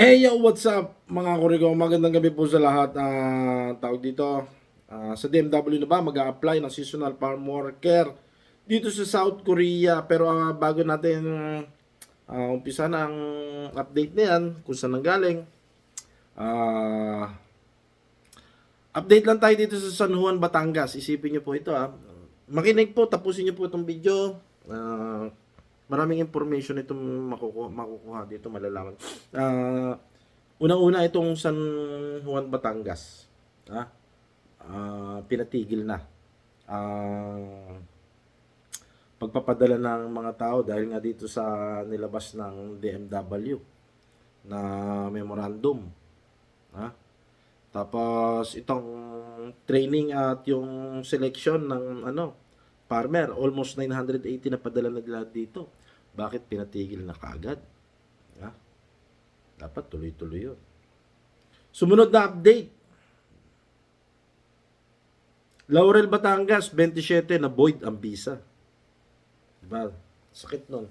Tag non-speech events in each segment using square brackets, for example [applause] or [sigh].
Hey yo, what's up mga kurigo? Magandang gabi po sa lahat. Ah, tawag dito, ah, sa DMW na ba mag apply ng seasonal farm worker dito sa South Korea. Pero ah, bago natin ah, umpisa ng update na yan, kung saan nanggaling, ah, update lang tayo dito sa San Juan, Batangas. Isipin nyo po ito ah. Makinig po, tapusin nyo po itong video. Ah, maraming information itong makukuha, makukuha dito, malalaman. Ah, unang-una itong San Juan, Batangas. Ha? Ah, pinatigil na. Ah, pagpapadala ng mga tao dahil nga dito sa nilabas ng DMW na memorandum. Ha? Tapos itong training at yung selection ng ano farmer almost 980 na padala na nila dito. Bakit pinatigil na kagad? Ha? Dapat tuloy-tuloy 'yon. Sumunod na update. Laurel Batangas 27 na void ang visa. Diba? Sakit nun.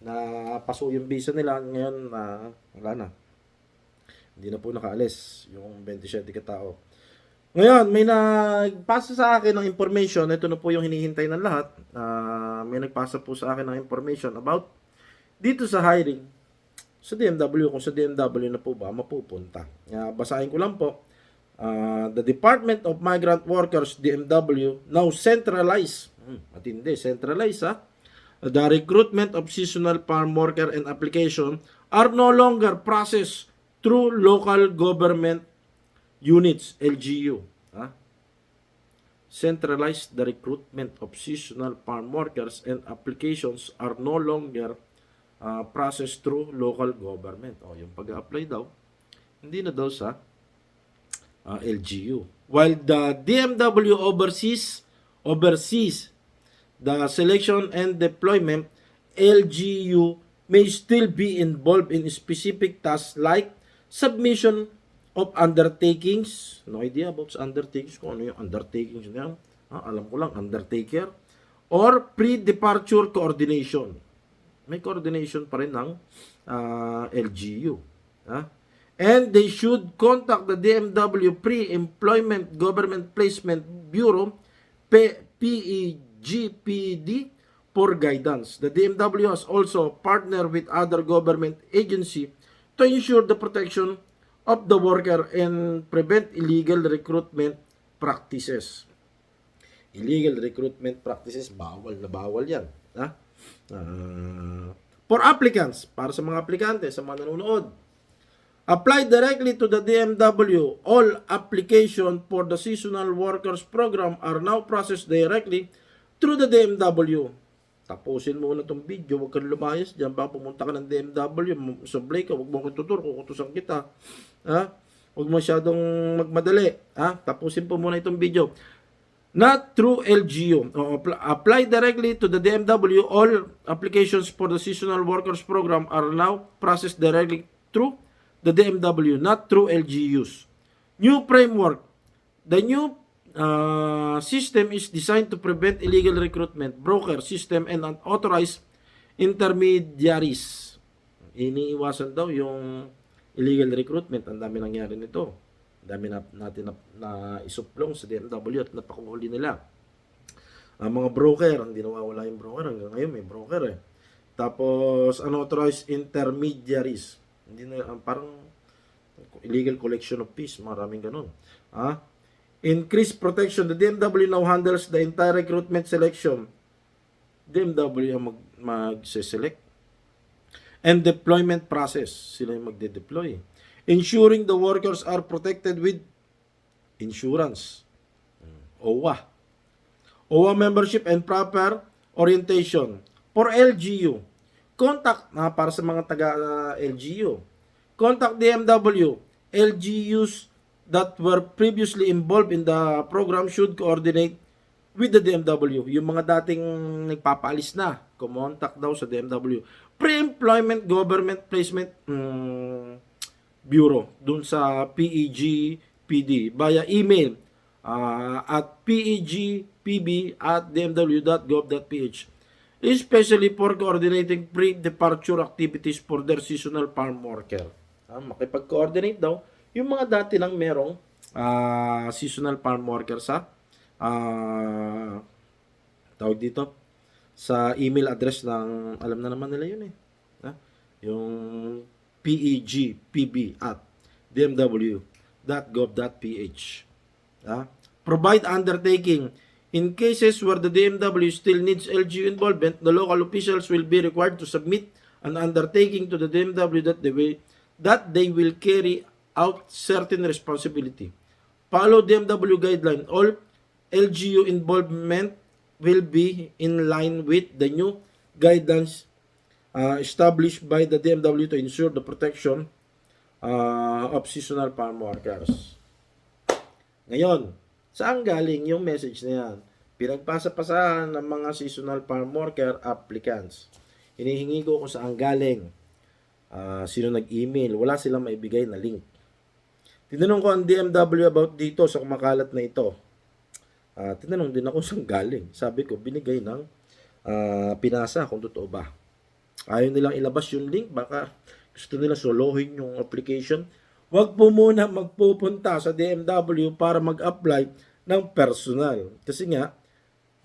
Napaso yung visa nila ngayon na wala na. Hindi na po nakaalis yung 27 katao. Ngayon, may nagpasa sa akin ng information. Ito na po yung hinihintay ng lahat. Ah, may nagpasa po sa akin ng information about dito sa hiring sa DMW. Kung sa DMW na po ba mapupunta. Uh, basahin ko lang po. Ah, the Department of Migrant Workers, DMW, now centralize. Hmm, matindi, centralize ha. The recruitment of seasonal farm worker and application are no longer processed through local government units, LGU. Ha? Centralized the recruitment of seasonal farm workers and applications are no longer uh, processed through local government. O, yung pag-apply daw, hindi na daw sa uh, LGU. While the DMW oversees oversees the selection and deployment, LGU may still be involved in specific tasks like submission of undertakings. No idea about sa undertakings, kung ano yung undertakings na yan. Ha, alam ko lang, undertaker. Or pre-departure coordination. May coordination pa rin ng ah, LGU. Ha? And they should contact the DMW Pre-Employment Government Placement Bureau, PEGPD, for guidance. The DMW has also partnered with other government agency to ensure the protection of the worker and prevent illegal recruitment practices. Illegal recruitment practices, bawal na bawal yan. Ha? Ah, for applicants, para sa mga aplikante, sa mga nanonood, apply directly to the DMW. All application for the seasonal workers program are now processed directly through the DMW. Tapusin mo na itong video, huwag kang lumayas dyan, baka pumunta ka ng DMW, sablay ka, huwag mo akong tutur, kukutusan kita. Ha? Huwag masyadong magmadali. Ha? Tapusin po muna itong video. Not through LGU. O, apply directly to the DMW. All applications for the seasonal workers program are now processed directly through the DMW, not through LGUs. New framework. The new uh, system is designed to prevent illegal recruitment, broker system, and unauthorized intermediaries. Iniiwasan daw yung illegal recruitment. Ang dami nangyari nito. Ang dami na, natin na, na isuplong sa DMW at napakuhuli nila. Ang mga broker, hindi nawawala yung broker. Hanggang ngayon may broker eh. Tapos, unauthorized intermediaries. Hindi na, parang illegal collection of fees. Maraming ganun. Ah, Increased protection. The DMW now handles the entire recruitment selection. DMW ang mag, mag-select. And deployment process. Sila yung magde-deploy. Ensuring the workers are protected with insurance. OWA. OWA membership and proper orientation. For LGU, contact na para sa mga taga uh, LGU. Contact DMW. LGUs that were previously involved in the program should coordinate with the DMW. Yung mga dating nagpapaalis na, kumontak daw sa DMW. Pre-employment Government Placement mm, Bureau dun sa PEG PD via email uh, at pegpb at dmw.gov.ph especially for coordinating pre-departure activities for their seasonal farm worker. Ah, makipag-coordinate daw yung mga dati lang merong ah, seasonal farm worker sa ah, tawag dito sa email address ng alam na naman nila yun eh. Ha? Yung PEG PB at dmw.gov.ph. Ha? Provide undertaking in cases where the DMW still needs LGU involvement, the local officials will be required to submit an undertaking to the DMW that they will that they will carry out certain responsibility. Follow DMW guideline. All LGU involvement will be in line with the new guidelines uh, established by the DMW to ensure the protection uh, of seasonal farm workers. Ngayon, saan galing yung message na yan? Pinagpasa-pasahan ng mga seasonal farm worker applicants. Hinihingi ko kung saan galing. Ah, sino nag-email. Wala silang maibigay na link. Tinanong ko ang DMW about dito sa kumakalat na ito. Ah, tinanong din ako saan galing. Sabi ko, binigay ng ah, pinasa kung totoo ba. Ayaw nilang ilabas yung link. Baka gusto nila solohin yung application. Huwag po muna magpupunta sa DMW para mag-apply ng personal. Kasi nga,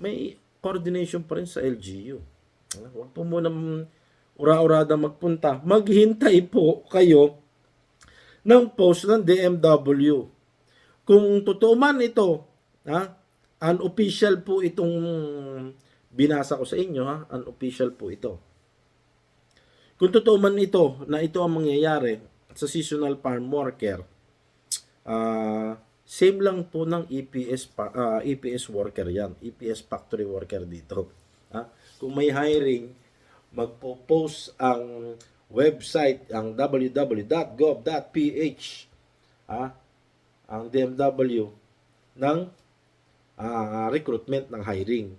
may coordination pa rin sa LGU. Ah, Huwag po muna mm, ura-urada magpunta. Maghintay po kayo ng post ng DMW. Kung totoo man ito, ha, unofficial po itong binasa ko sa inyo, ha, unofficial po ito. Kung totoo man ito na ito ang mangyayari sa seasonal farm worker, ah same lang po ng EPS pa, ah, EPS worker yan, EPS factory worker dito. Ha? Kung may hiring, magpo-post ang website ang www.gov.ph ah ang DMW ng ah, recruitment ng hiring.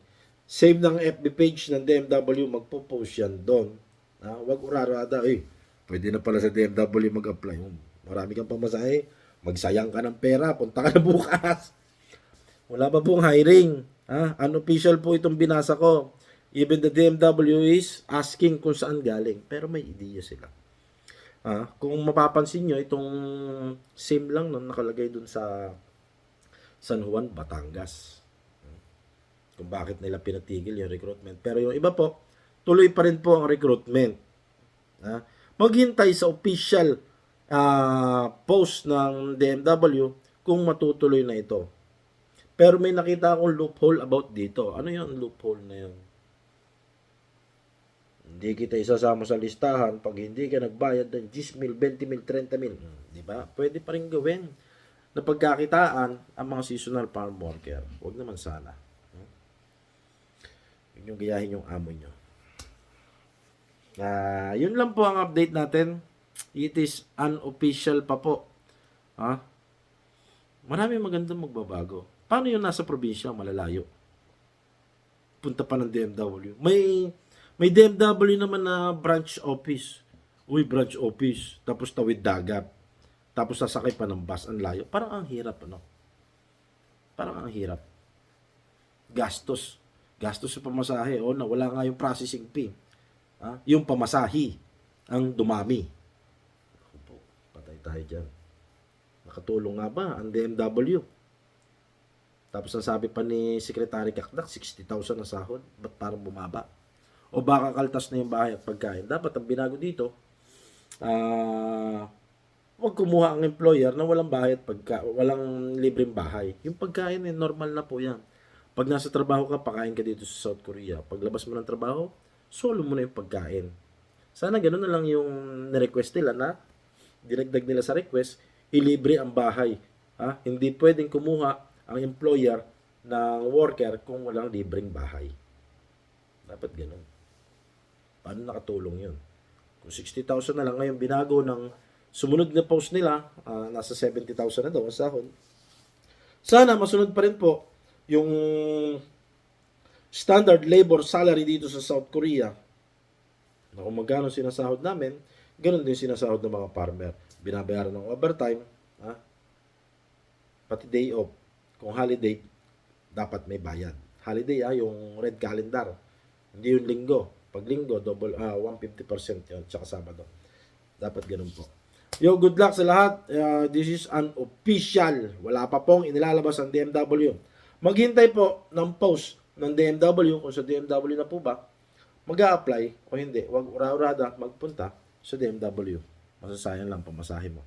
Same ng FB page ng DMW, magpo-post yan doon. Ah, wag urarada, eh, pwede na pala sa DMW mag-apply. Hmm, Marami kang pamasahe, magsayang ka ng pera, punta ka na [laughs] bukas. Wala pa pong hiring. Ha? Unofficial po itong binasa ko. Even the DMW is asking kung saan galing. Pero may idea sila. Ah, kung mapapansin nyo, itong same lang nung nakalagay dun sa San Juan, Batangas. Kung bakit nila pinatigil yung recruitment. Pero yung iba po, tuloy pa rin po ang recruitment. Ah, maghintay sa official ah, post ng DMW kung matutuloy na ito. Pero may nakita akong loophole about dito. Ano yung loophole na yun? Hindi kita isasama sa listahan pag hindi ka nagbayad ng 10 mil, 20 mil, 30 mil. Hmm, Di ba? Pwede pa rin gawin na pagkakitaan ang mga seasonal farm worker. Huwag naman sana. Hmm? Huwag niyong gayahin yung amo nyo. Ah, yun lang po ang update natin. It is unofficial pa po. Ha? Marami magandang magbabago. Paano yung nasa probinsya, malalayo? Punta pa ng DMW. May may DMW naman na branch office. Uy, branch office. Tapos tawid dagat. Tapos sasakay pa ng bus. Ang layo. Parang ang hirap, ano? Parang ang hirap. Gastos. Gastos sa pamasahe. O, nawala nga yung processing fee. Ha? Yung pamasahi ang dumami. Patay tayo dyan. Nakatulong nga ba ang DMW? Tapos ang sabi pa ni Secretary Kakdak, 60,000 na sahod. Ba't parang bumaba? O baka kaltas na yung bahay at pagkain. Dapat ang binago dito, ah, huwag kumuha ang employer na walang bahay at pagka, walang libreng bahay. Yung pagkain, eh, normal na po yan. Pag nasa trabaho ka, pakain ka dito sa South Korea. Paglabas mo ng trabaho, solo mo na yung pagkain. Sana gano'n na lang yung nirequest nila na dinagdag nila sa request, ilibre ang bahay. Ha? Hindi pwedeng kumuha ang employer ng worker kung walang libreng bahay. Dapat ganun. Paano nakatulong yun? Kung 60,000 na lang ngayon binago ng sumunod na post nila, ah, nasa 70,000 na daw ang sahod. Sana masunod pa rin po yung standard labor salary dito sa South Korea na kung magkano sinasahod namin, ganun din sinasahod ng mga farmer. Binabayaran ng overtime, ha? pati day off. Kung holiday, dapat may bayad. Holiday, ah, yung red calendar. Hindi yung linggo. Pag linggo, double, ah, 150% yun, tsaka Sabado. Dapat ganun po. Yo, good luck sa lahat. Uh, this is an official. Wala pa pong inilalabas ang DMW. Maghintay po ng post ng DMW kung sa DMW na po ba mag apply o hindi. Huwag ura-urada magpunta sa DMW. Masasayang lang pamasahe mo.